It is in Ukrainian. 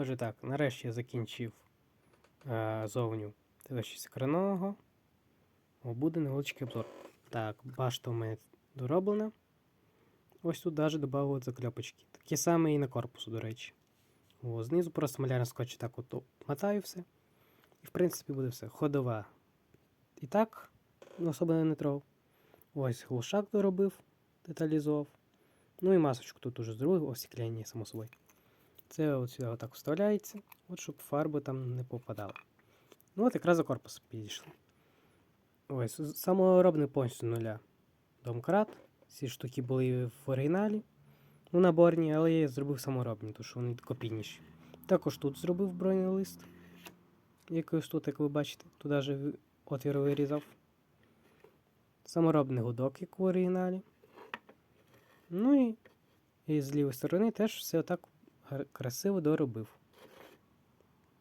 Отже так, нарешті я закінчив е, зовню телещиця коренного. О, буде невеличкий обзор. Так, башта у мене дороблена. Ось тут навіть додали закльопочки. Такі самі і на корпусу, до речі. О, знизу просто малярний скотч так от мотаю все. І в принципі буде все. Ходова. І так, особливо не трогав. Ось глушак доробив, деталізував. Ну і масочку тут уже зробив, осікляння, само собою. Це от сюди отак вставляється, от щоб фарби там не попадали. Ну от якраз за корпус підійшли. Ось, саморобний повністю нуля. Домкрат. Ці штуки були в оригіналі. Ну, наборні, але я зробив саморобні, тому що вони копійніші. Також тут зробив бронелист. Якийсь тут, як ви бачите, туди же отвір вирізав. Саморобний гудок, як в оригіналі. Ну і, і з лівої сторони теж все так красиво доробив.